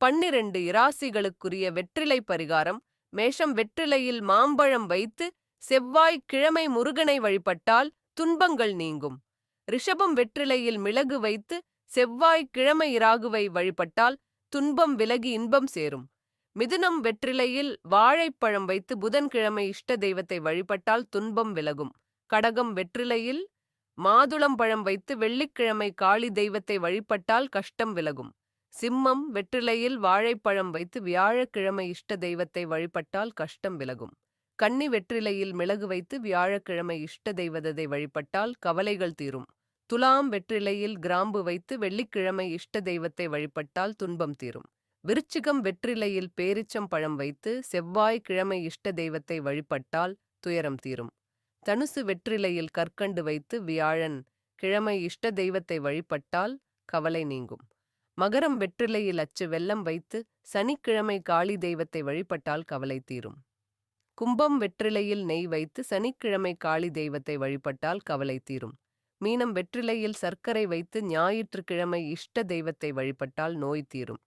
பன்னிரண்டு இராசிகளுக்குரிய வெற்றிலை பரிகாரம் மேஷம் வெற்றிலையில் மாம்பழம் வைத்து செவ்வாய் கிழமை முருகனை வழிபட்டால் துன்பங்கள் நீங்கும். ரிஷபம் வெற்றிலையில் மிளகு வைத்து செவ்வாய் கிழமை இராகுவை வழிபட்டால் துன்பம் விலகி இன்பம் சேரும். மிதுனம் வெற்றிலையில் வாழைப்பழம் வைத்து புதன்கிழமை இஷ்ட தெய்வத்தை வழிபட்டால் துன்பம் விலகும். கடகம் வெற்றிலையில் மாதுளம் பழம் வைத்து வெள்ளிக்கிழமை காளி தெய்வத்தை வழிபட்டால் கஷ்டம் விலகும். சிம்மம் வெற்றிலையில் வாழைப்பழம் வைத்து வியாழக்கிழமை இஷ்ட தெய்வத்தை வழிபட்டால் கஷ்டம் விலகும். கன்னி வெற்றிலையில் மிளகு வைத்து வியாழக்கிழமை இஷ்ட தெய்வததை வழிபட்டால் கவலைகள் தீரும். துலாம் வெற்றிலையில் கிராம்பு வைத்து வெள்ளிக்கிழமை இஷ்ட தெய்வத்தை வழிபட்டால் துன்பம் தீரும். விருச்சிகம் வெற்றிலையில் பேரிச்சம் பழம் வைத்து செவ்வாய் கிழமை இஷ்ட தெய்வத்தை வழிபட்டால் துயரம் தீரும். தனுசு வெற்றிலையில் கற்கண்டு வைத்து வியாழன் கிழமை இஷ்ட தெய்வத்தை வழிபட்டால் கவலை நீங்கும். மகரம் வெற்றிலையில் அச்சு வெல்லம் வைத்து சனிக்கிழமை காளி தெய்வத்தை வழிபட்டால் கவலை தீரும். கும்பம் வெற்றிலையில் நெய் வைத்து சனிக்கிழமை காளி தெய்வத்தை வழிபட்டால் கவலை தீரும். மீனம் வெற்றிலையில் சர்க்கரை வைத்து ஞாயிற்றுக்கிழமை இஷ்ட தெய்வத்தை வழிபட்டால் நோய் தீரும்.